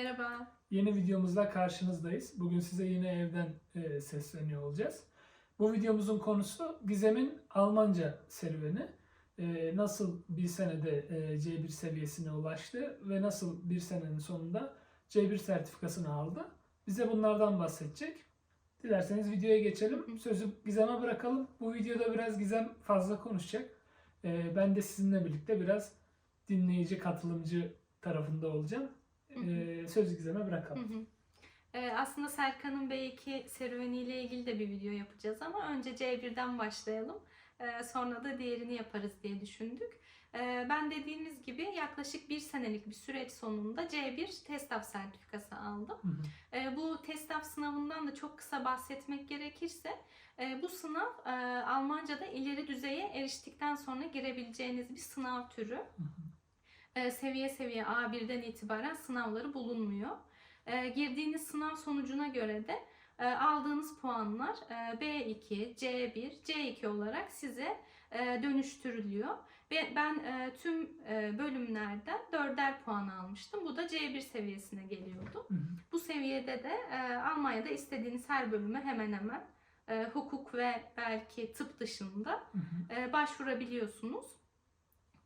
Merhaba. Yeni videomuzda karşınızdayız. Bugün size yine evden e, sesleniyor olacağız. Bu videomuzun konusu Gizem'in Almanca serüveni. E, nasıl bir senede e, C1 seviyesine ulaştı ve nasıl bir senenin sonunda C1 sertifikasını aldı. Bize bunlardan bahsedecek. Dilerseniz videoya geçelim. Sözü Gizem'e bırakalım. Bu videoda biraz Gizem fazla konuşacak. E, ben de sizinle birlikte biraz dinleyici, katılımcı tarafında olacağım. E, sözü Gizem'e bırakalım. Hı hı. Ee, aslında Serkan'ın B2 serüveniyle ilgili de bir video yapacağız ama önce C1'den başlayalım. Ee, sonra da diğerini yaparız diye düşündük. Ee, ben dediğimiz gibi yaklaşık bir senelik bir süreç sonunda C1 TESTAF sertifikası aldım. Hı hı. E, bu TESTAF sınavından da çok kısa bahsetmek gerekirse e, bu sınav e, Almanca'da ileri düzeye eriştikten sonra girebileceğiniz bir sınav türü. Hı hı. E, seviye seviye A1'den itibaren sınavları bulunmuyor. E, girdiğiniz sınav sonucuna göre de e, aldığınız puanlar e, B2, C1, C2 olarak size e, dönüştürülüyor. Ve ben e, tüm e, bölümlerden 4'er puan almıştım. Bu da C1 seviyesine geliyordu. Hı hı. Bu seviyede de e, Almanya'da istediğiniz her bölüme hemen hemen e, hukuk ve belki tıp dışında Hı hı. e, başvurabiliyorsunuz.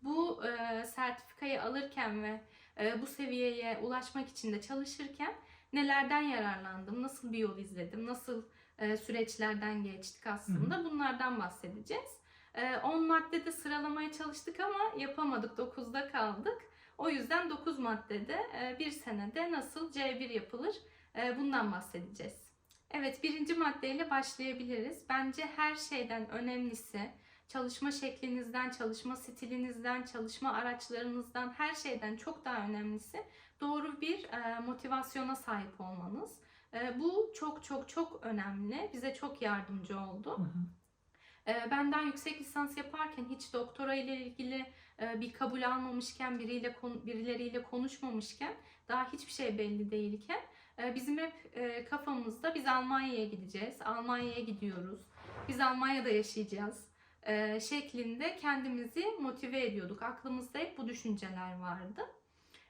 Bu e, sertifikayı alırken ve e, bu seviyeye ulaşmak için de çalışırken nelerden yararlandım, nasıl bir yol izledim, nasıl e, süreçlerden geçtik aslında bunlardan bahsedeceğiz. E, 10 maddede sıralamaya çalıştık ama yapamadık, 9'da kaldık. O yüzden 9 maddede e, bir senede nasıl C1 yapılır e, bundan bahsedeceğiz. Evet birinci maddeyle başlayabiliriz. Bence her şeyden önemlisi çalışma şeklinizden, çalışma stilinizden, çalışma araçlarınızdan her şeyden çok daha önemlisi doğru bir e, motivasyona sahip olmanız. E, bu çok çok çok önemli. Bize çok yardımcı oldu. Hı hı. E, benden yüksek lisans yaparken hiç doktora ile ilgili bir kabul almamışken, biriyle birileriyle konuşmamışken, daha hiçbir şey belli değilken bizim hep kafamızda biz Almanya'ya gideceğiz, Almanya'ya gidiyoruz, biz Almanya'da yaşayacağız e, şeklinde kendimizi motive ediyorduk. Aklımızda hep bu düşünceler vardı.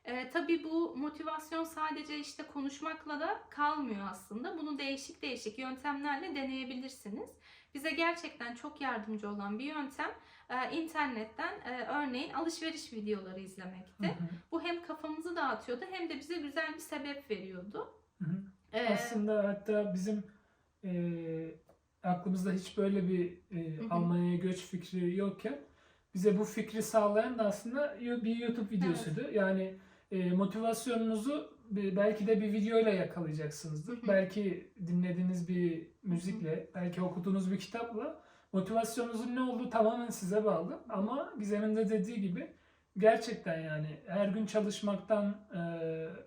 E, tabii bu motivasyon sadece işte konuşmakla da kalmıyor aslında. Bunu değişik değişik yöntemlerle deneyebilirsiniz. Bize gerçekten çok yardımcı olan bir yöntem e, internetten e, örneğin alışveriş videoları Hı izlemekti. hı. Bu hem kafamızı dağıtıyordu hem de bize güzel bir sebep veriyordu. Hı hı. E, Aslında hatta bizim e, aklımızda hiç böyle bir e. Almanya'ya göç fikri yokken bize bu fikri sağlayan da aslında bir YouTube videosuydu. Yani e, motivasyonunuzu belki de bir videoyla yakalayacaksınızdır. Hı hı. Belki dinlediğiniz bir müzikle, belki okuduğunuz bir kitapla motivasyonunuzun ne olduğu tamamen size bağlı. Ama Gizem'in de dediği gibi gerçekten yani her gün çalışmaktan, e,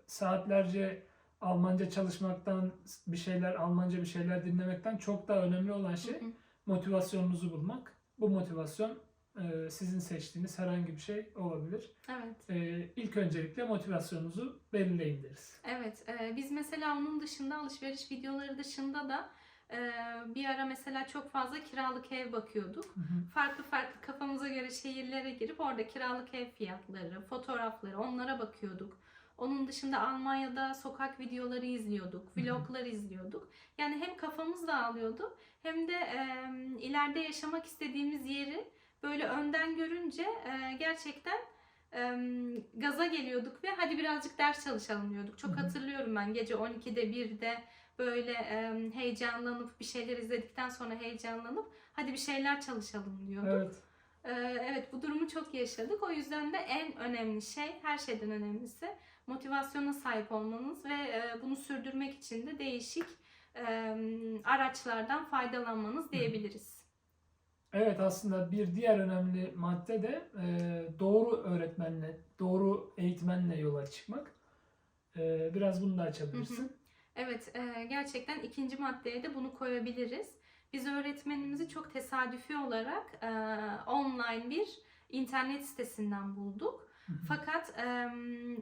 saatlerce Almanca çalışmaktan, bir şeyler Almanca bir şeyler dinlemekten çok daha önemli olan şey hı hı. motivasyonunuzu bulmak. Bu motivasyon e, sizin seçtiğiniz herhangi bir şey olabilir. Evet. E, ilk öncelikle motivasyonunuzu belirleyin deriz. Evet, e, biz mesela onun dışında alışveriş videoları dışında da e, bir ara mesela çok fazla kiralık ev bakıyorduk. Hı hı. Farklı farklı kafamıza göre şehirlere girip orada kiralık ev fiyatları, fotoğrafları onlara bakıyorduk. Onun dışında Almanya'da sokak videoları izliyorduk, vloglar izliyorduk. Yani hem kafamız dağılıyordu hem de e, ileride yaşamak istediğimiz yeri böyle önden görünce e, gerçekten e, gaza geliyorduk ve hadi birazcık ders çalışalım diyorduk. Çok hatırlıyorum ben gece 12'de 1'de böyle e, heyecanlanıp bir şeyler izledikten sonra heyecanlanıp hadi bir şeyler çalışalım diyorduk. Evet. Evet bu durumu çok yaşadık. O yüzden de en önemli şey, her şeyden önemlisi motivasyona sahip olmanız ve e, bunu sürdürmek için de değişik e, araçlardan faydalanmanız diyebiliriz. Evet aslında bir diğer önemli madde de e, doğru öğretmenle, doğru eğitmenle yola çıkmak. Biraz bunu da açabilirsin. Evet, gerçekten ikinci maddeye de bunu koyabiliriz. Biz öğretmenimizi çok tesadüfi olarak online bir internet sitesinden bulduk. Fakat e,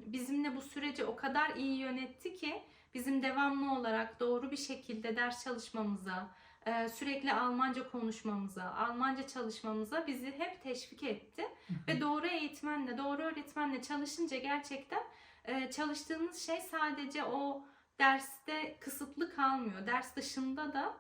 bizimle bu süreci o kadar iyi yönetti ki bizim devamlı olarak doğru bir şekilde ders çalışmamıza, e, sürekli Almanca konuşmamıza, Almanca çalışmamıza bizi hep teşvik etti. Ve doğru eğitmenle, doğru öğretmenle çalışınca gerçekten e, çalıştığınız şey sadece o derste kısıtlı kalmıyor. Ders dışında da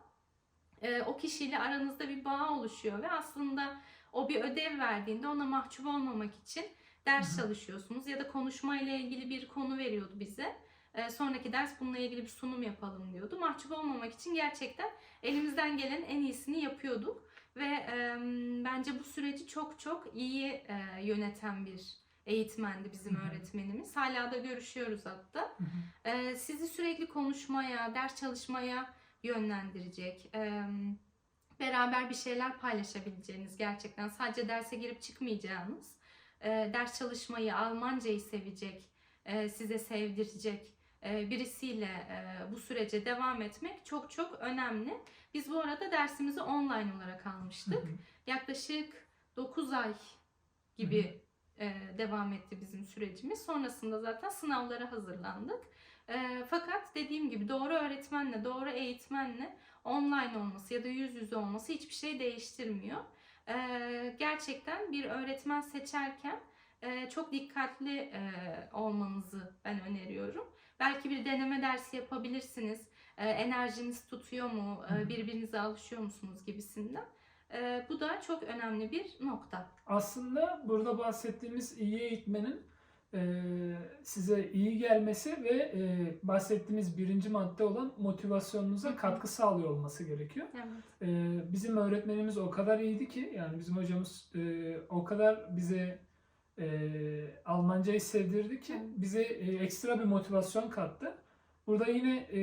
e, o kişiyle aranızda bir bağ oluşuyor ve aslında o bir ödev verdiğinde ona mahcup olmamak için ders çalışıyorsunuz ya da konuşma ile ilgili bir konu veriyordu bize. E, sonraki ders bununla ilgili bir sunum yapalım diyordu. Mahcup olmamak için gerçekten elimizden gelen en iyisini yapıyorduk ve e, bence bu süreci çok çok iyi e, yöneten bir eğitmendi bizim öğretmenimiz. Hala da görüşüyoruz hatta. Ee, sizi sürekli konuşmaya, ders çalışmaya yönlendirecek. Ee, beraber bir şeyler paylaşabileceğiniz gerçekten sadece derse girip çıkmayacağınız, e, ders çalışmayı, Almancayı sevecek, e, size sevdirecek e, birisiyle e, bu sürece devam etmek çok çok önemli. Biz bu arada dersimizi online olarak almıştık. Hı hı. Yaklaşık 9 ay gibi devam etti bizim sürecimiz. Sonrasında zaten sınavlara hazırlandık. E, fakat dediğim gibi doğru öğretmenle, doğru eğitmenle online olması ya da yüz yüze olması hiçbir şey değiştirmiyor. E, gerçekten bir öğretmen seçerken e, çok dikkatli e, olmanızı ben öneriyorum. Belki bir deneme dersi yapabilirsiniz. E, enerjiniz tutuyor mu? E, birbirinize alışıyor musunuz gibisinden. E, bu da çok önemli bir nokta. Aslında burada bahsettiğimiz iyi eğitmenin size iyi gelmesi ve e, bahsettiğimiz birinci madde olan motivasyonunuza katkı sağlıyor olması gerekiyor. Evet. E, bizim öğretmenimiz o kadar iyiydi ki yani bizim hocamız e, o kadar bize e, Almancayı sevdirdi ki Evet. bize e, ekstra bir motivasyon kattı. Burada yine e,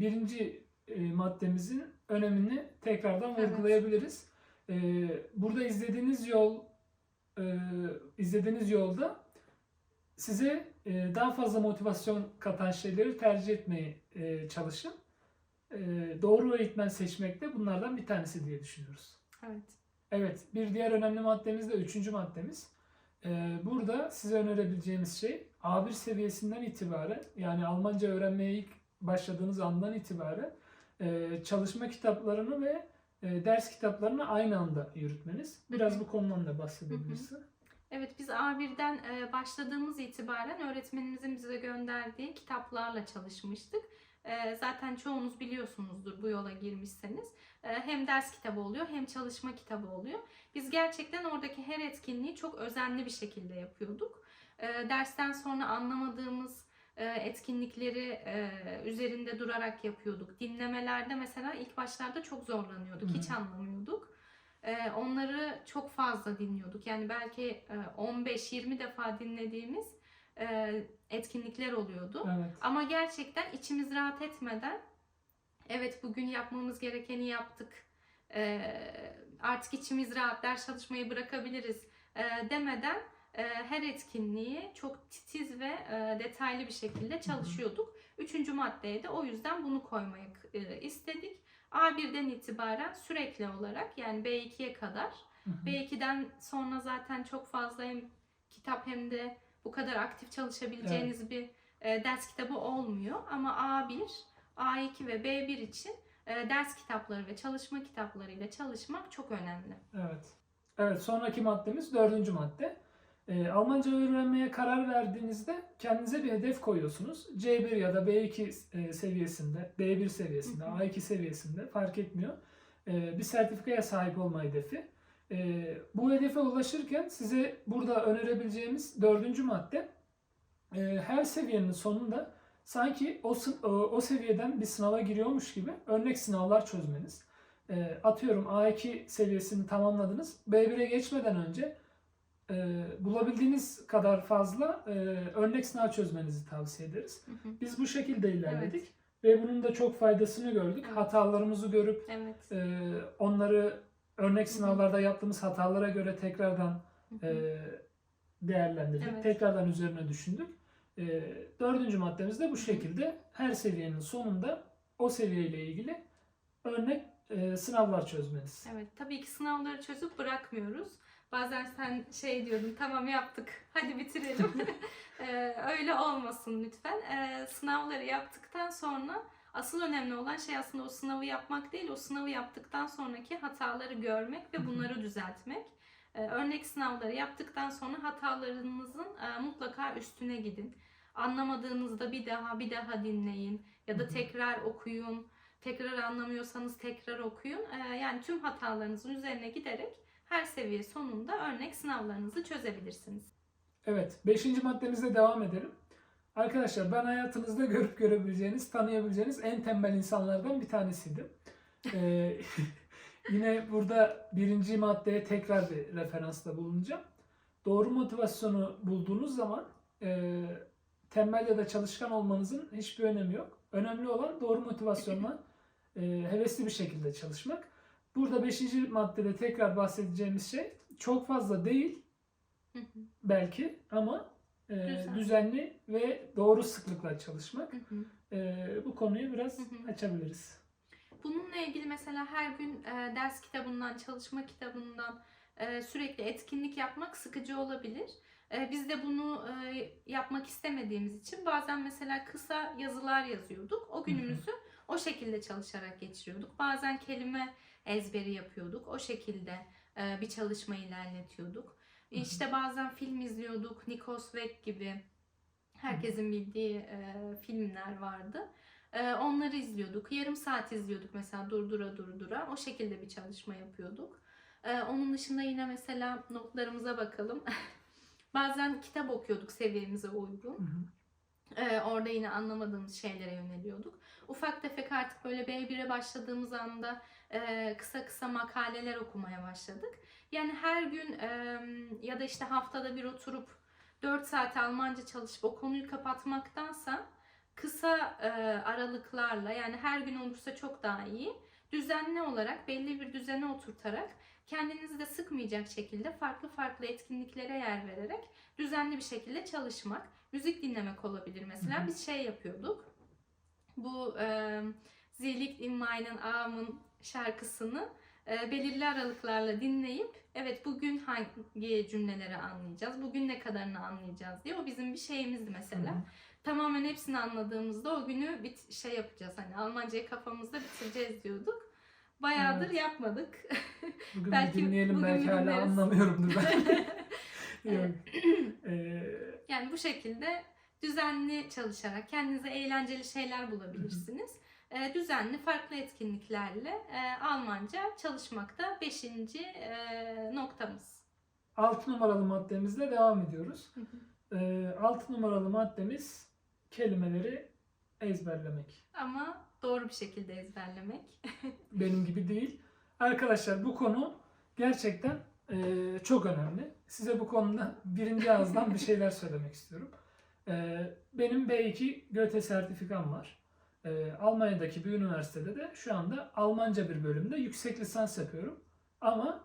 birinci e, maddemizin önemini tekrardan Evet. vurgulayabiliriz. E, burada izlediğiniz yol e, izlediğiniz yolda size e, daha fazla motivasyon katan şeyleri tercih etmeye e, çalışın. E, doğru eğitmen seçmek de bunlardan bir tanesi diye düşünüyoruz. Evet. Evet, bir diğer önemli maddemiz de üçüncü maddemiz. Burada size önerebileceğimiz şey A1 seviyesinden itibaren yani Almanca öğrenmeye ilk başladığınız andan itibaren çalışma kitaplarını ve ders kitaplarını aynı anda yürütmeniz. Biraz bu konudan da bahsedebilirsin. Evet biz A1'den e, başladığımız itibaren öğretmenimizin bize gönderdiği kitaplarla çalışmıştık. E, zaten çoğunuz biliyorsunuzdur bu yola girmişseniz. E, hem ders kitabı oluyor hem çalışma kitabı oluyor. Biz gerçekten oradaki her etkinliği çok özenli bir şekilde yapıyorduk. Dersten sonra anlamadığımız etkinlikleri üzerinde durarak yapıyorduk. Dinlemelerde mesela ilk başlarda çok zorlanıyorduk. Hiç anlamıyorduk. Ee, onları çok fazla dinliyorduk. Yani belki e, 15-20 defa dinlediğimiz e, etkinlikler oluyordu. Evet. Ama gerçekten içimiz rahat etmeden evet bugün yapmamız gerekeni yaptık. Ee, artık içimiz rahat ders çalışmayı bırakabiliriz e, demeden e, her etkinliği çok titiz ve e, detaylı bir şekilde çalışıyorduk. Üçüncü maddeye de o yüzden bunu koymayı e, istedik. A1'den itibaren sürekli olarak yani B2'ye kadar Hı hı. B2'den sonra zaten çok fazla hem kitap hem de bu kadar aktif çalışabileceğiniz bir e, ders kitabı olmuyor. Ama A1, A2 ve B1 için e, ders kitapları ve çalışma kitaplarıyla çalışmak çok önemli. Evet. Evet, sonraki maddemiz dördüncü madde. Ee, Almanca öğrenmeye karar verdiğinizde kendinize bir hedef koyuyorsunuz. C1 ya da B2 e, seviyesinde, B1 seviyesinde, Hı hı. A2 seviyesinde fark etmiyor. Ee, bir sertifikaya sahip olma hedefi. Ee, bu hedefe ulaşırken size burada önerebileceğimiz dördüncü madde e, her seviyenin sonunda sanki o, o seviyeden bir sınava giriyormuş gibi örnek sınavlar çözmeniz. E, atıyorum A2 seviyesini tamamladınız. B1'e geçmeden önce e, bulabildiğiniz kadar fazla e, örnek sınav çözmenizi tavsiye ederiz. Hı hı. Biz bu şekilde ilerledik ve bunun da çok faydasını gördük. Evet. Hatalarımızı görüp Evet. e, onları örnek sınavlarda yaptığımız hatalara göre tekrardan Hı hı. e, değerlendirdik. Evet. Tekrardan üzerine düşündük. E, dördüncü maddemiz de bu şekilde her seviyenin sonunda o seviyeyle ilgili örnek e, sınavlar çözmeniz. Evet, tabii ki sınavları çözüp bırakmıyoruz. Bazen sen şey diyordun, tamam yaptık, hadi bitirelim. Ee, öyle olmasın lütfen. Ee, sınavları yaptıktan sonra asıl önemli olan şey aslında o sınavı yapmak değil, o sınavı yaptıktan sonraki hataları görmek ve bunları düzeltmek. Ee, örnek sınavları yaptıktan sonra hatalarınızın e, mutlaka üstüne gidin. Anlamadığınızda bir daha bir daha dinleyin ya da tekrar okuyun. Tekrar anlamıyorsanız tekrar okuyun. Ee, yani tüm hatalarınızın üzerine giderek her seviye sonunda örnek sınavlarınızı çözebilirsiniz. Evet, beşinci maddemizde devam edelim. Arkadaşlar ben hayatınızda görüp görebileceğiniz, tanıyabileceğiniz en tembel insanlardan bir tanesiydim. Ee, yine burada birinci maddeye tekrar bir referansta bulunacağım. Doğru motivasyonu bulduğunuz zaman e, tembel ya da çalışkan olmanızın hiçbir önemi yok. Önemli olan doğru motivasyonla e, hevesli bir şekilde çalışmak. Burada beşinci maddede tekrar bahsedeceğimiz şey çok fazla değil Hı hı, belki ama e, Düzenli. düzenli ve doğru sıklıkla çalışmak. hı hı. E, bu konuyu biraz Hı hı. açabiliriz. Bununla ilgili mesela her gün e, ders kitabından, çalışma kitabından e, sürekli etkinlik yapmak sıkıcı olabilir. E, biz de bunu e, yapmak istemediğimiz için bazen mesela kısa yazılar yazıyorduk. O günümüzü o şekilde çalışarak geçiriyorduk. Bazen kelime ezberi yapıyorduk. O şekilde e, bir çalışma ilerletiyorduk. Hı hı. İşte bazen film izliyorduk. Nikos Weg gibi herkesin bildiği e, filmler vardı. E, onları izliyorduk. Yarım saat izliyorduk mesela durdura durdura. O şekilde bir çalışma yapıyorduk. E, onun dışında yine mesela notlarımıza bakalım. Bazen kitap okuyorduk seviyemize uygun. Hı hı. Ee, orada yine anlamadığımız şeylere yöneliyorduk. Ufak tefek artık böyle B1'e başladığımız anda e, kısa kısa makaleler okumaya başladık. Yani her gün e, ya da işte haftada bir oturup 4 saat Almanca çalışıp o konuyu kapatmaktansa kısa e, aralıklarla yani her gün olursa çok daha iyi. Düzenli olarak belli bir düzene oturtarak kendinizi de sıkmayacak şekilde farklı farklı etkinliklere yer vererek düzenli bir şekilde çalışmak müzik dinlemek olabilir mesela. Hı hı. Biz şey yapıyorduk. Bu e, Zieligt in meinen Armen şarkısını e, belirli aralıklarla dinleyip evet bugün hangi cümleleri anlayacağız, bugün ne kadarını anlayacağız diye o bizim bir şeyimizdi mesela. Hı. Tamamen hepsini anladığımızda o günü bit şey yapacağız hani Almancayı kafamızda bitireceğiz diyorduk. Bayağıdır Evet. yapmadık. Bugün Belki- bir dinleyelim bugün belki bir hala anlamıyorumdur ben. Yok. E, Yani bu şekilde düzenli çalışarak kendinize eğlenceli şeyler bulabilirsiniz. Ee, düzenli farklı etkinliklerle e, Almanca çalışmakta 5. noktamız. 6 numaralı maddemizle devam ediyoruz. Hı hı. E, 6 numaralı maddemiz kelimeleri ezberlemek. Ama doğru bir şekilde ezberlemek. benim gibi değil. Arkadaşlar bu konu gerçekten e, çok önemli. Size bu konuda birinci ağızdan bir şeyler söylemek istiyorum. E, benim B2 Goethe sertifikam var. E, Almanya'daki bir üniversitede de şu anda Almanca bir bölümde yüksek lisans yapıyorum. Ama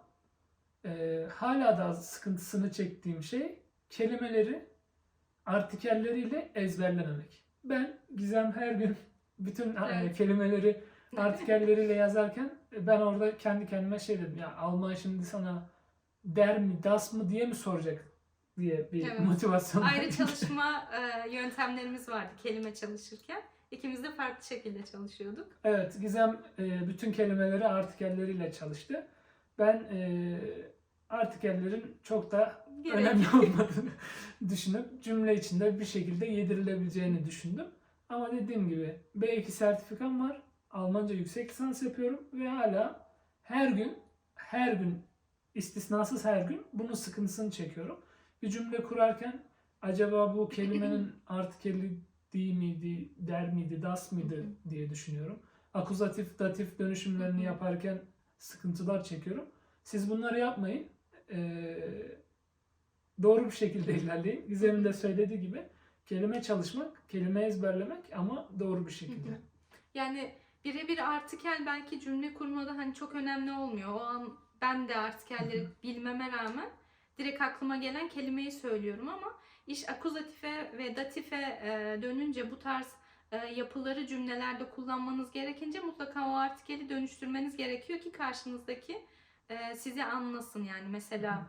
e, hala da sıkıntısını çektiğim şey kelimeleri artikelleriyle ezberlememek. Ben Gizem her gün bütün e, Evet. kelimeleri artikelleriyle yazarken e, ben orada kendi kendime şey dedim ya Alman şimdi sana der mi das mı diye mi soracak diye bir Evet. motivasyon. Ayrı çalışma e, yöntemlerimiz vardı kelime çalışırken. İkimiz de farklı şekilde çalışıyorduk. Evet Gizem e, bütün kelimeleri artikelleriyle çalıştı. Ben e, artikellerin çok da Gerek. önemli olmadığını düşünüp cümle içinde bir şekilde yedirilebileceğini düşündüm. Ama dediğim gibi B2 sertifikam var. Almanca yüksek lisans yapıyorum ve hala her gün her gün istisnasız her gün bunun sıkıntısını çekiyorum. Bir cümle kurarken acaba bu kelimenin artikeli di miydi, der miydi, das mıydı diye düşünüyorum. Akuzatif, datif dönüşümlerini yaparken sıkıntılar çekiyorum. Siz bunları yapmayın. Ee, doğru bir şekilde ilerleyin. Gizem'in de söylediği gibi kelime çalışmak, kelime ezberlemek ama doğru bir şekilde. Yani birebir artikel belki cümle kurmada hani çok önemli olmuyor. O an ben de artikelleri bilmeme rağmen direkt aklıma gelen kelimeyi söylüyorum ama iş akuzatife ve datife e, dönünce bu tarz e, yapıları cümlelerde kullanmanız gerekince mutlaka o artikeli dönüştürmeniz gerekiyor ki karşınızdaki e, sizi anlasın yani mesela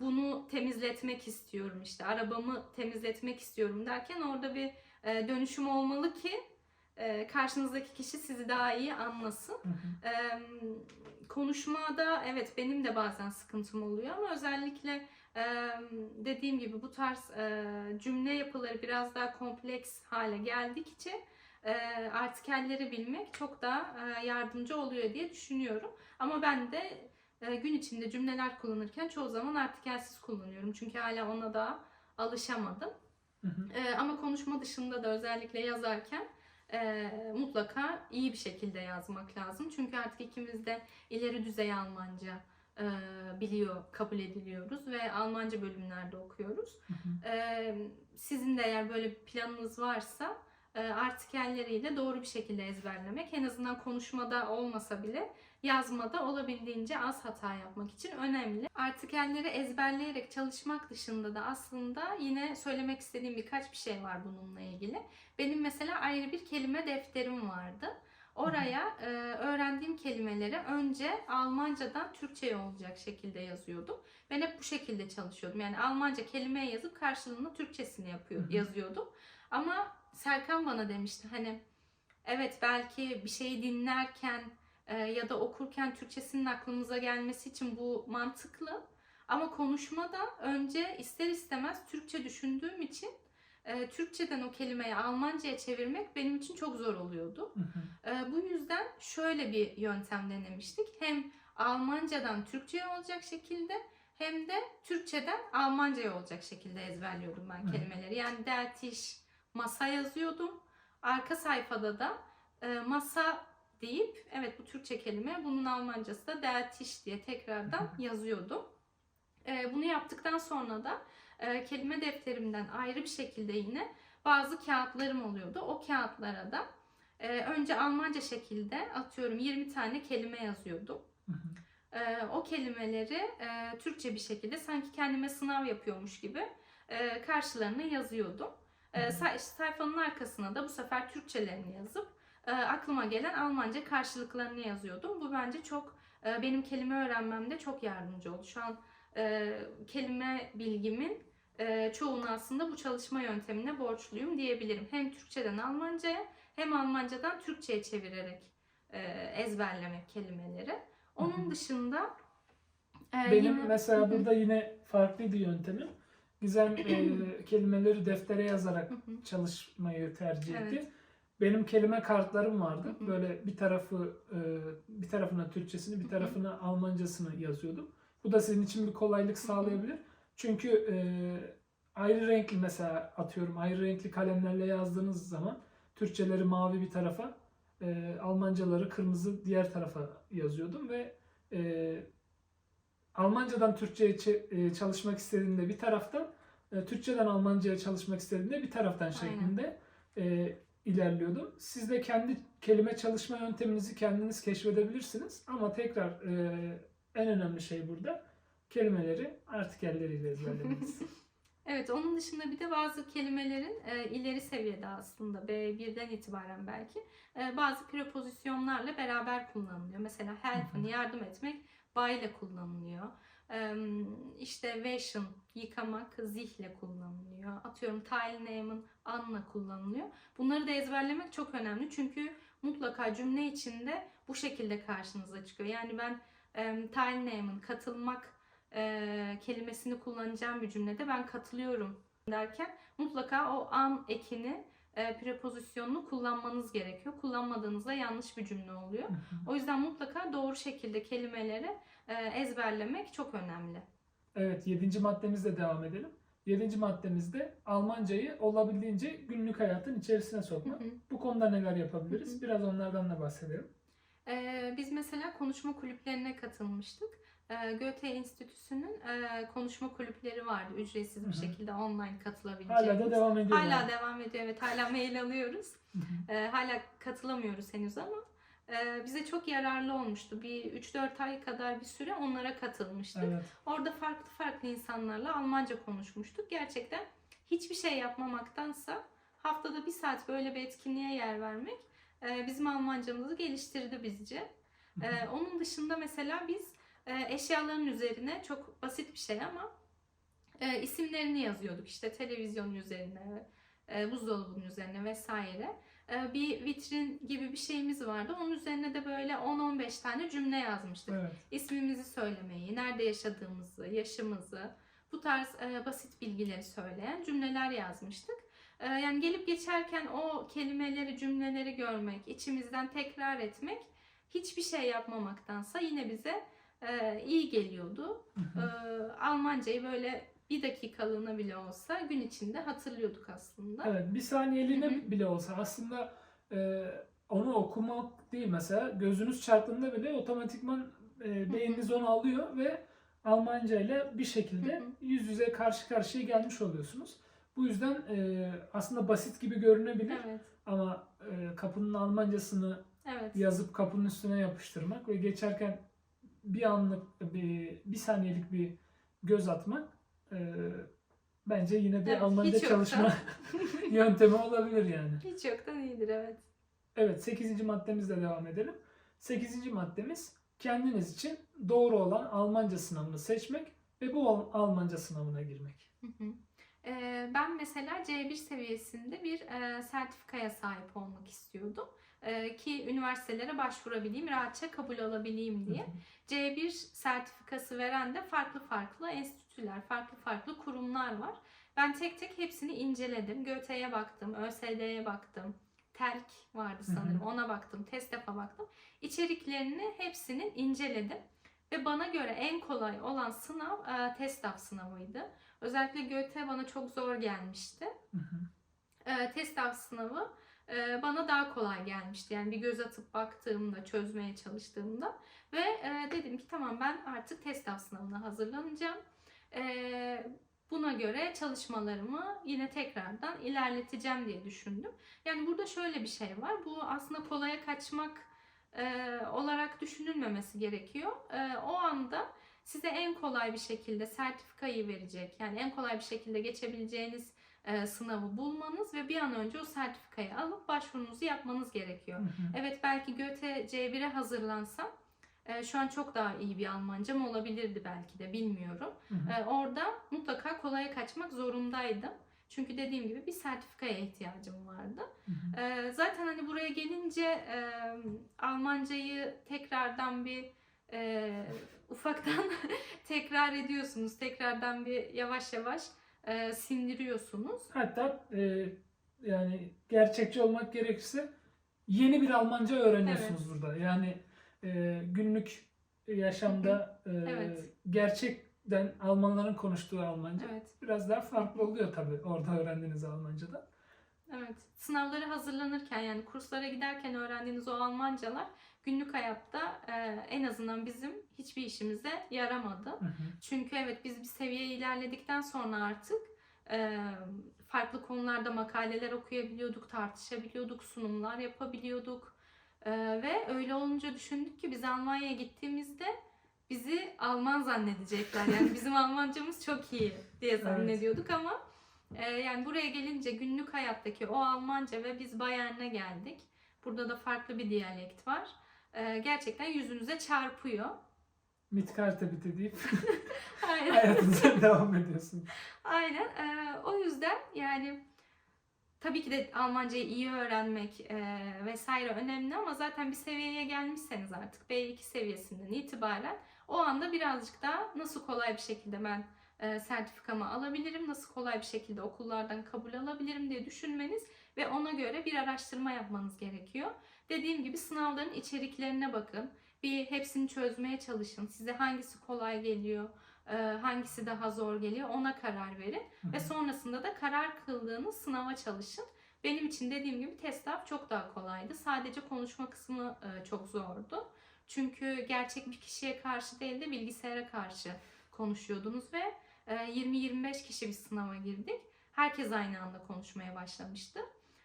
bunu temizletmek istiyorum işte arabamı temizletmek istiyorum derken orada bir dönüşüm olmalı ki karşınızdaki kişi sizi daha iyi anlasın. Hı hı. Konuşmada evet benim de bazen sıkıntım oluyor ama özellikle dediğim gibi bu tarz cümle yapıları biraz daha kompleks hale geldikçe artikelleri bilmek çok daha yardımcı oluyor diye düşünüyorum. Ama ben de gün içinde cümleler kullanırken çoğu zaman artikelsiz kullanıyorum. Çünkü hala ona da alışamadım. Hı hı. Ama konuşma dışında da özellikle yazarken e, mutlaka iyi bir şekilde yazmak lazım. Çünkü artık ikimiz de ileri düzey Almanca e, biliyor, kabul ediliyoruz ve Almanca bölümlerde okuyoruz. Hı hı. E, sizin de eğer böyle bir planınız varsa e, artikelleriyle doğru bir şekilde ezberlemek en azından konuşmada olmasa bile yazmada olabildiğince az hata yapmak için önemli. Artikelleri ezberleyerek çalışmak dışında da aslında yine söylemek istediğim birkaç bir şey var bununla ilgili. Benim mesela ayrı bir kelime defterim vardı. Oraya e, öğrendiğim kelimeleri önce Almancadan Türkçe'ye olacak şekilde yazıyordum. Ben hep bu şekilde çalışıyordum. Yani Almanca kelimeye yazıp karşılığında Türkçesini yapıyor, yazıyordum. Ama Serkan bana demişti hani evet belki bir şeyi dinlerken e, ya da okurken Türkçesinin aklımıza gelmesi için bu mantıklı. Ama konuşmada önce ister istemez Türkçe düşündüğüm için e, Türkçeden o kelimeyi Almanca'ya çevirmek benim için çok zor oluyordu. E, bu yüzden şöyle bir yöntem denemiştik. Hem Almancadan Türkçe'ye olacak şekilde hem de Türkçeden Almanca'ya olacak şekilde ezberliyordum ben Hı. kelimeleri. Yani der Tisch, masa yazıyordum. Arka sayfada da e, masa deyip evet bu Türkçe kelime bunun Almancası da der Tisch diye tekrardan yazıyordum. E, bunu yaptıktan sonra da e, kelime defterimden ayrı bir şekilde yine bazı kağıtlarım oluyordu. O kağıtlara da e, önce Almanca şekilde atıyorum 20 tane kelime yazıyordum. Hı hı. E, o kelimeleri e, Türkçe bir şekilde sanki kendime sınav yapıyormuş gibi e, karşılarına yazıyordum. E, say- sayfanın arkasına da bu sefer Türkçelerini yazıp e, aklıma gelen Almanca karşılıklarını yazıyordum. Bu bence çok e, benim kelime öğrenmemde çok yardımcı oldu. Şu an e, kelime bilgimin e, çoğunu aslında bu çalışma yöntemine borçluyum diyebilirim. Hem Türkçeden Almanca'ya hem Almancadan Türkçe'ye çevirerek e, ezberlemek kelimeleri. Onun dışında e, Benim yine- mesela burada yine farklıydı yöntemim. Gizem e, kelimeleri deftere yazarak çalışmayı tercih etti. Evet. Benim kelime kartlarım vardı. Böyle bir tarafı e, bir tarafına Türkçesini, bir tarafına Almancasını yazıyordum. Bu da sizin için bir kolaylık sağlayabilir. Çünkü e, ayrı renkli mesela atıyorum ayrı renkli kalemlerle yazdığınız zaman Türkçeleri mavi bir tarafa, e, Almancaları kırmızı diğer tarafa yazıyordum ve e, Almancadan Türkçe'ye çe- e, çalışmak istediğimde bir taraftan, e, Türkçeden Almanca'ya çalışmak istediğimde bir taraftan şeklinde e, ilerliyordum. Siz de kendi kelime çalışma yönteminizi kendiniz keşfedebilirsiniz. Ama tekrar e, en önemli şey burada kelimeleri artikelleriyle ezberlemeniz. Evet, onun dışında bir de bazı kelimelerin e, ileri seviyede aslında B1'den itibaren belki e, bazı prepozisyonlarla beraber kullanılıyor. Mesela Hı hı. yardım etmek by ile kullanılıyor. E, işte waschen yıkamak sich ile kullanılıyor. Atıyorum teilnehmen anla kullanılıyor. Bunları da ezberlemek çok önemli çünkü mutlaka cümle içinde bu şekilde karşınıza çıkıyor. Yani ben e, teilnehmen katılmak e, kelimesini kullanacağım bir cümlede ben katılıyorum derken mutlaka o an ekini e, prepozisyonunu kullanmanız gerekiyor. Kullanmadığınızda yanlış bir cümle oluyor. O yüzden mutlaka doğru şekilde kelimeleri e, ezberlemek çok önemli. evet, yedinci maddemizle devam edelim. Yedinci maddemizde Almancayı olabildiğince günlük hayatın içerisine Hı sokmak. hı. Bu konuda neler yapabiliriz? Hı hı. Biraz onlardan da bahsedelim. Ee, biz mesela konuşma kulüplerine katılmıştık. Ee, Goethe Enstitüsü'nün e, konuşma kulüpleri vardı. Ücretsiz bir şekilde online katılabileceğimiz. Hala da devam ediyor. Hala yani. devam ediyor. Evet hala mail alıyoruz. Ee, hala katılamıyoruz henüz ama e, bize çok yararlı olmuştu. Bir 3-4 ay kadar bir süre onlara katılmıştık. Evet. Orada farklı farklı insanlarla Almanca konuşmuştuk. Gerçekten hiçbir şey yapmamaktansa haftada bir saat böyle bir etkinliğe yer vermek e, bizim Almancamızı geliştirdi bizce. E, onun dışında mesela biz e, eşyaların üzerine çok basit bir şey ama e, isimlerini yazıyorduk. İşte televizyonun üzerine, e, buzdolabının üzerine vesaire. e, bir vitrin gibi bir şeyimiz vardı. Onun üzerine de böyle 10-15 tane cümle yazmıştık. Evet. İsmimizi söylemeyi, nerede yaşadığımızı, yaşımızı, bu tarz e, basit bilgileri söyleyen cümleler yazmıştık. E, yani gelip geçerken o kelimeleri, cümleleri görmek, içimizden tekrar etmek hiçbir şey yapmamaktansa yine bize e, iyi geliyordu. Hı E. Almancayı böyle bir dakikalığına bile olsa gün içinde hatırlıyorduk aslında. Evet, bir saniyeliğine Hı hı. bile olsa aslında e, onu okumak değil mesela gözünüz çarptığında bile otomatikman e, beyniniz onu alıyor ve Almanca ile bir şekilde Hı hı. yüz yüze karşı karşıya gelmiş oluyorsunuz. Bu yüzden e, aslında basit gibi görünebilir Evet, ama e, kapının Almancasını evet. yazıp kapının üstüne yapıştırmak ve geçerken bir anlık bir, bir saniyelik bir göz atmak e, bence yine bir Evet, Almanca çalışma yöntemi olabilir yani. Hiç yoktan iyidir evet. Evet 8. maddemizle devam edelim. 8. maddemiz kendiniz için doğru olan Almanca sınavını seçmek ve bu Al- Almanca sınavına girmek. Hı hı. Ee, Ben mesela C1 seviyesinde bir e, sertifikaya sahip olmak istiyordum. Ee, Ki üniversitelere başvurabileyim, rahatça kabul alabileyim diye. C1 sertifikası veren de farklı farklı enstitüler, farklı farklı kurumlar var. Ben tek tek hepsini inceledim. GÖTE'ye baktım, ÖSD'ye baktım. TELK vardı sanırım. Ona baktım. TESTEF'a baktım. İçeriklerini hepsinin inceledim. Ve bana göre en kolay olan sınav e, sınavıydı. Özellikle GÖTE bana çok zor gelmişti. Hı hı. E, TESTAF sınavı e, bana daha kolay gelmişti. Yani bir göz atıp baktığımda, çözmeye çalıştığımda. Ve e, dedim ki tamam ben artık TESTAF sınavına hazırlanacağım. E, buna göre çalışmalarımı yine tekrardan ilerleteceğim diye düşündüm. Yani burada şöyle bir şey var. Bu aslında kolaya kaçmak e, olarak düşünülmemesi gerekiyor. E, o anda size en kolay bir şekilde sertifikayı verecek, yani en kolay bir şekilde geçebileceğiniz e, sınavı bulmanız ve bir an önce o sertifikayı alıp başvurunuzu yapmanız gerekiyor. Hı hı. Evet belki Göte C1'e hazırlansam e, şu an çok daha iyi bir Almancam olabilirdi belki de bilmiyorum. Hı hı. E, orada mutlaka kolaya kaçmak zorundaydım. Çünkü dediğim gibi bir sertifikaya ihtiyacım vardı. Hı hı. Ee, zaten hani buraya gelince e, Almancayı tekrardan bir e, ufaktan tekrar ediyorsunuz. Tekrardan bir yavaş yavaş e, sindiriyorsunuz. Hatta e, yani gerçekçi olmak gerekirse yeni bir Almanca öğreniyorsunuz burada. Yani e, günlük yaşamda e, Evet. gerçekten Almanların konuştuğu Almanca Evet, biraz daha farklı oluyor tabii orada öğrendiğiniz Almanca'da. evet. Sınavlara hazırlanırken yani kurslara giderken öğrendiğiniz o Almancalar günlük hayatta e, en azından bizim hiçbir işimize yaramadı. Hı hı. Çünkü evet biz bir seviyeye ilerledikten sonra artık e, farklı konularda makaleler okuyabiliyorduk, tartışabiliyorduk, sunumlar yapabiliyorduk. E, ve öyle olunca düşündük ki biz Almanya'ya gittiğimizde bizi Alman zannedecekler. Yani bizim Almancamız çok iyi diye zannediyorduk ama e, yani buraya gelince günlük hayattaki o Almanca ve biz Bayern'e geldik. Burada da farklı bir diyalekt var. E, gerçekten yüzünüze çarpıyor. Mitkarte deyip hayatınıza devam ediyorsunuz. Aynen. Ee, o yüzden yani tabii ki de Almancayı iyi öğrenmek e, vesaire önemli ama zaten bir seviyeye gelmişseniz artık B2 seviyesinden itibaren o anda birazcık daha nasıl kolay bir şekilde ben e, sertifikamı alabilirim, nasıl kolay bir şekilde okullardan kabul alabilirim diye düşünmeniz ve ona göre bir araştırma yapmanız gerekiyor. Dediğim gibi sınavların içeriklerine bakın. Bir hepsini çözmeye çalışın. Size hangisi kolay geliyor, e, hangisi daha zor geliyor ona karar verin. Hı Ve sonrasında da karar kıldığınız sınava çalışın. Benim için dediğim gibi TESTAF çok daha kolaydı. Sadece konuşma kısmı e, çok zordu. Çünkü gerçek bir kişiye karşı değil de bilgisayara karşı konuşuyordunuz ve 20-25 kişi bir sınava girdik. Herkes aynı anda konuşmaya başlamıştı.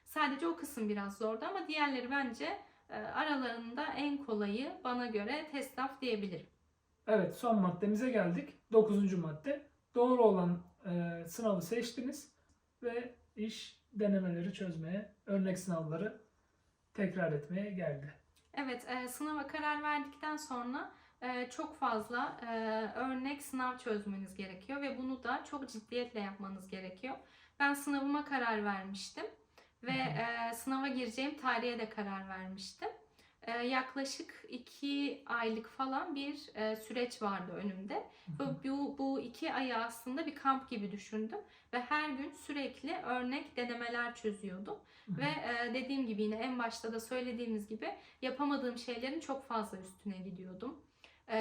Sadece o kısım biraz zordu ama diğerleri bence e, aralarında en kolayı bana göre TESTAF diyebilirim. Evet son maddemize geldik. Dokuzuncu madde. Doğru olan e, sınavı seçtiniz ve iş denemeleri çözmeye, örnek sınavları tekrar etmeye geldi. Evet, e, sınava karar verdikten sonra çok fazla e, örnek sınav çözmeniz gerekiyor ve bunu da çok ciddiyetle yapmanız gerekiyor. Ben sınavıma karar vermiştim ve e, sınava gireceğim tarihe de karar vermiştim. E, yaklaşık iki aylık falan bir süreç vardı önümde. Bu, bu iki ayı aslında bir kamp gibi düşündüm ve her gün sürekli örnek denemeler çözüyordum. Ve dediğim gibi yine en başta da söylediğimiz gibi yapamadığım şeylerin çok fazla üstüne gidiyordum. E,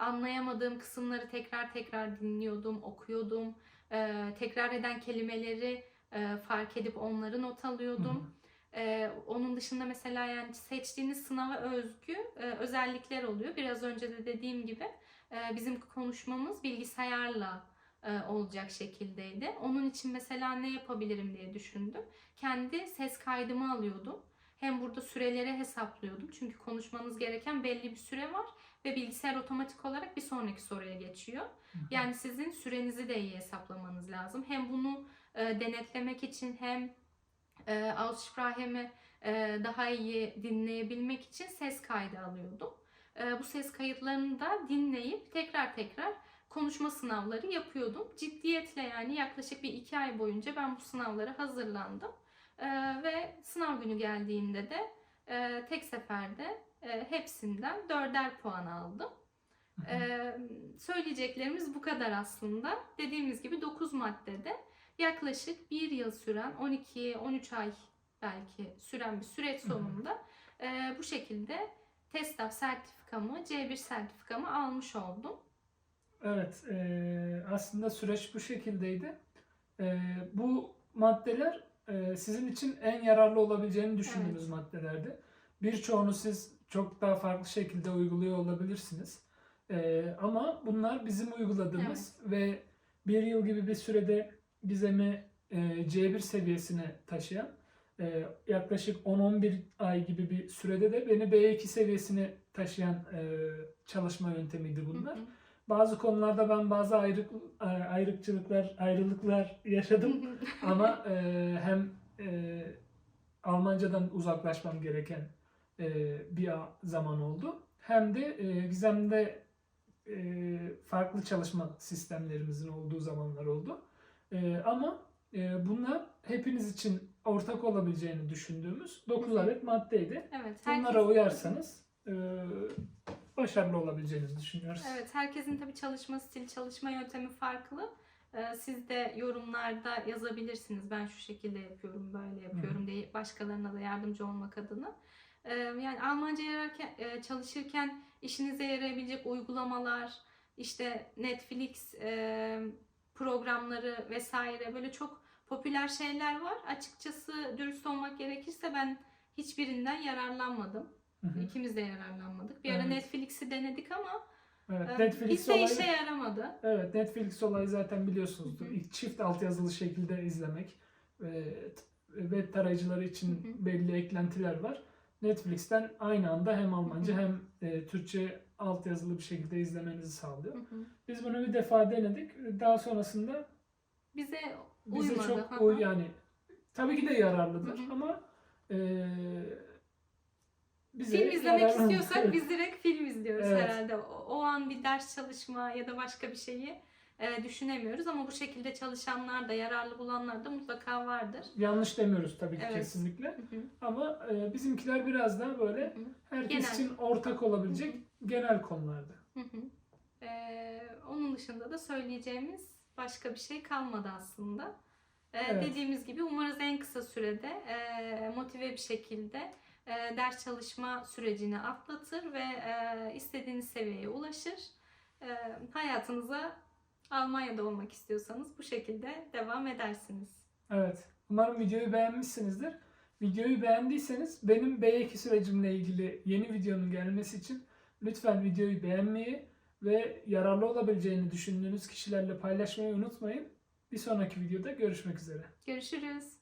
anlayamadığım kısımları tekrar tekrar dinliyordum, okuyordum. E, tekrar eden kelimeleri e, fark edip onları not alıyordum. E, onun dışında mesela yani seçtiğiniz sınava özgü e, özellikler oluyor. Biraz önce de dediğim gibi e, bizim konuşmamız bilgisayarla e, olacak şekildeydi. Onun için mesela ne yapabilirim diye düşündüm. Kendi ses kaydımı alıyordum. Hem burada süreleri hesaplıyordum. Çünkü konuşmanız gereken belli bir süre var ve bilgisayar otomatik olarak bir sonraki soruya geçiyor. Yani sizin sürenizi de iyi hesaplamanız lazım. Hem bunu e, denetlemek için hem e, Aussprache'mi e, daha iyi dinleyebilmek için ses kaydı alıyordum. E, bu ses kayıtlarını da dinleyip tekrar tekrar konuşma sınavları yapıyordum. Ciddiyetle yani yaklaşık bir iki ay boyunca ben bu sınavlara hazırlandım. E, ve sınav günü geldiğinde de e, tek seferde e, hepsinden dörder puan aldım. Ee, söyleyeceklerimiz bu kadar aslında. Dediğimiz gibi 9 maddede yaklaşık bir yıl süren 12-13 ay belki süren bir süreç sonunda e, bu şekilde TESDAF sertifikamı, C1 sertifikamı almış oldum. Evet, e, aslında süreç bu şekildeydi. E, bu maddeler e, sizin için en yararlı olabileceğini düşündüğümüz maddelerdi. Birçoğunu siz çok daha farklı şekilde uyguluyor olabilirsiniz. E, ama bunlar bizim uyguladığımız ve bir yıl gibi bir sürede Gizem'i e, C1 seviyesine taşıyan, e, yaklaşık 10-11 ay gibi bir sürede de beni B2 seviyesine taşıyan e, çalışma yöntemiydi bunlar. Hı hı. Bazı konularda ben bazı ayrık, ayrıkçılıklar, ayrılıklar yaşadım ama e, hem e, Almancadan uzaklaşmam gereken e, bir zaman oldu. Hem de e, Gizem'de e, farklı çalışma sistemlerimizin olduğu zamanlar oldu. E, ama e, bunlar hepiniz için ortak olabileceğini düşündüğümüz 9 Hı hı. adet maddeydi. Evet, Bunlara herkes- uyarsanız e, başarılı olabileceğinizi düşünüyoruz. Evet, herkesin tabii çalışma stili, çalışma yöntemi farklı. Ee, Siz de yorumlarda yazabilirsiniz. Ben şu şekilde yapıyorum, böyle yapıyorum diye başkalarına da yardımcı olmak adına. Ee, Yani Almanca yararken, e, çalışırken işinize yarayabilecek uygulamalar, işte Netflix e, programları vesaire böyle çok popüler şeyler var. Açıkçası dürüst olmak gerekirse ben hiçbirinden yararlanmadım. Hı hı. İkimiz de yararlanmadık. Bir ara Evet. Netflix'i denedik ama Evet, ee, Netflix Hiç de olayı, işe yaramadı. evet, Netflix olayı zaten biliyorsunuzdur. Hı hı. İlk çift altyazılı şekilde izlemek. Ve t- web tarayıcıları için Hı hı. belli eklentiler var. Netflix'ten aynı anda hem Almanca Hı hı. hem e, Türkçe altyazılı bir şekilde izlemenizi sağlıyor. Hı hı. Biz bunu bir defa denedik. Daha sonrasında Bize bize uymadı. çok Hı hı. uy yani tabii ki de yararlıdır Hı hı. ama e, bize film izlemek yararlı- istiyorsak biz direkt film izliyoruz Evet. herhalde. O, o an bir ders çalışma ya da başka bir şeyi e, düşünemiyoruz ama bu şekilde çalışanlar da yararlı bulanlar da mutlaka vardır. yanlış demiyoruz tabii ki Evet. kesinlikle. Hı hı. Ama e, bizimkiler biraz daha böyle Hı hı. herkes Genel. için ortak olabilecek genel konularda. Hı hı. Ee, onun dışında da söyleyeceğimiz başka bir şey kalmadı aslında. Ee, Evet. Dediğimiz gibi umarız en kısa sürede e, motive bir şekilde e, ders çalışma sürecini atlatır ve e, istediğiniz seviyeye ulaşır. E, hayatınıza Almanya'da olmak istiyorsanız bu şekilde devam edersiniz. Evet. Umarım videoyu beğenmişsinizdir. Videoyu beğendiyseniz benim B2 sürecimle ilgili yeni videonun gelmesi için lütfen videoyu beğenmeyi ve yararlı olabileceğini düşündüğünüz kişilerle paylaşmayı unutmayın. Bir sonraki videoda görüşmek üzere. Görüşürüz.